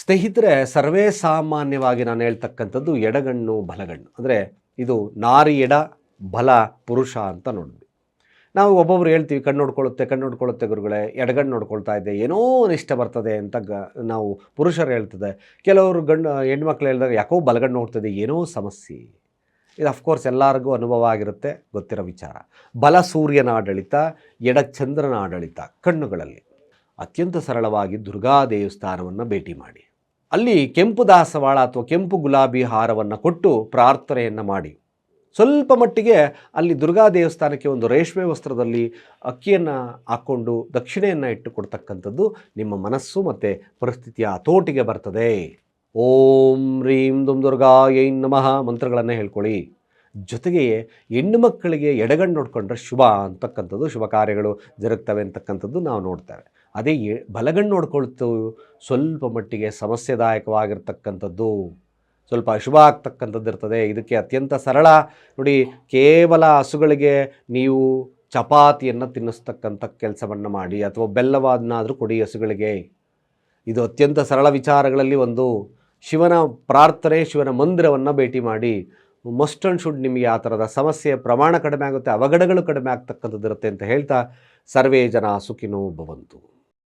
ಸ್ನೇಹಿತರೆ, ಸರ್ವೇ ಸಾಮಾನ್ಯವಾಗಿ ನಾನು ಹೇಳ್ತಕ್ಕಂಥದ್ದು ಎಡಗಣ್ಣು, ಬಲಗಣ್ಣು. ಅಂದರೆ ಇದು ನಾರಿ ಎಡ, ಬಲ, ಪುರುಷ ಅಂತ ನೋಡಿದ್ವಿ. ನಾವು ಒಬ್ಬೊಬ್ರು ಹೇಳ್ತೀವಿ, ಕಣ್ಣು ನೋಡ್ಕೊಳ್ಳುತ್ತೆ ಕಣ್ಣು ನೋಡ್ಕೊಳ್ಳುತ್ತೆ ಗುರುಗಳೇ, ಎಡಗಣ್ಣು ನೋಡ್ಕೊಳ್ತಾ ಇದ್ದೆ, ಏನೋ ಅನಿಷ್ಟ ಬರ್ತದೆ ಅಂತ ಗ, ನಾವು ಪುರುಷರು ಹೇಳ್ತದೆ. ಕೆಲವರು ಗಂಡು, ಹೆಣ್ಮಕ್ಳು ಹೇಳಿದಾಗ ಯಾಕೋ ಬಲಗಣ್ಣು ನೋಡ್ತದೆ, ಏನೋ ಸಮಸ್ಯೆ. ಇದು ಅಫ್ಕೋರ್ಸ್ ಎಲ್ಲರಿಗೂ ಅನುಭವ ಆಗಿರುತ್ತೆ, ಗೊತ್ತಿರೋ ವಿಚಾರ. ಬಲ ಸೂರ್ಯನ ಆಡಳಿತ, ಎಡ ಚಂದ್ರನ ಆಡಳಿತ ಕಣ್ಣುಗಳಲ್ಲಿ. ಅತ್ಯಂತ ಸರಳವಾಗಿ ದುರ್ಗಾ ದೇವಸ್ಥಾನವನ್ನು ಭೇಟಿ ಮಾಡಿ. ಅಲ್ಲಿ ಕೆಂಪು ದಾಸವಾಳ ಅಥವಾ ಕೆಂಪು ಗುಲಾಬಿ ಹಾರವನ್ನು ಕೊಟ್ಟು ಪ್ರಾರ್ಥನೆಯನ್ನು ಮಾಡಿ. ಸ್ವಲ್ಪ ಮಟ್ಟಿಗೆ ಅಲ್ಲಿ ದುರ್ಗಾ ದೇವಸ್ಥಾನಕ್ಕೆ ಒಂದು ರೇಷ್ಮೆ ವಸ್ತ್ರದಲ್ಲಿ ಅಕ್ಕಿಯನ್ನು ಹಾಕ್ಕೊಂಡು ದಕ್ಷಿಣೆಯನ್ನು ಇಟ್ಟು ಕೊಡ್ತಕ್ಕಂಥದ್ದು ನಿಮ್ಮ ಮನಸ್ಸು ಮತ್ತು ಪರಿಸ್ಥಿತಿಯ ತೋಟಿಗೆ ಬರ್ತದೆ. ಓಂ ರೀಂ ದುಮ್ ದುರ್ಗಾ ಏನ್ ನಮಃ ಮಂತ್ರಗಳನ್ನು ಹೇಳ್ಕೊಳ್ಳಿ. ಜೊತೆಗೆ ಹೆಣ್ಣು ಮಕ್ಕಳಿಗೆ ಎಡಗಣ್ಣು ನೋಡಿಕೊಂಡ್ರೆ ಶುಭ ಅಂತಕ್ಕಂಥದ್ದು, ಶುಭ ಕಾರ್ಯಗಳು ಜರುಗ್ತವೆ ಅಂತಕ್ಕಂಥದ್ದು ನಾವು ನೋಡ್ತೇವೆ. ಅದೇ ಬಲಗಣ್ಣು ನೋಡ್ಕೊಳ್ತು ಸ್ವಲ್ಪ ಮಟ್ಟಿಗೆ ಸಮಸ್ಯೆದಾಯಕವಾಗಿರ್ತಕ್ಕಂಥದ್ದು, ಸ್ವಲ್ಪ ಅಶುಭ ಆಗ್ತಕ್ಕಂಥದ್ದು ಇರ್ತದೆ. ಇದಕ್ಕೆ ಅತ್ಯಂತ ಸರಳ. ನೋಡಿ, ಕೇವಲ ಹಸುಗಳಿಗೆ ನೀವು ಚಪಾತಿಯನ್ನು ತಿನ್ನಿಸ್ತಕ್ಕಂಥ ಕೆಲಸವನ್ನು ಮಾಡಿ ಅಥವಾ ಬೆಲ್ಲವಾದನಾದರೂ ಕೊಡಿ ಹಸುಗಳಿಗೆ. ಇದು ಅತ್ಯಂತ ಸರಳ ವಿಚಾರಗಳಲ್ಲಿ ಒಂದು. ಶಿವನ ಪ್ರಾರ್ಥನೆ, ಶಿವನ ಮಂದಿರವನ್ನು ಭೇಟಿ ಮಾಡಿ. ಮಸ್ಟ್ ಶುಡ್ ನಿಮಗೆ ಆ ಥರದ ಸಮಸ್ಯೆ ಪ್ರಮಾಣ ಕಡಿಮೆ ಆಗುತ್ತೆ, ಅವಘಡಗಳು ಕಡಿಮೆ ಆಗ್ತಕ್ಕಂಥದ್ದು ಇರುತ್ತೆ ಅಂತ ಹೇಳ್ತಾ ಸರ್ವೇ ಜನ ಸುಖಿನೋ ಭವಂತು.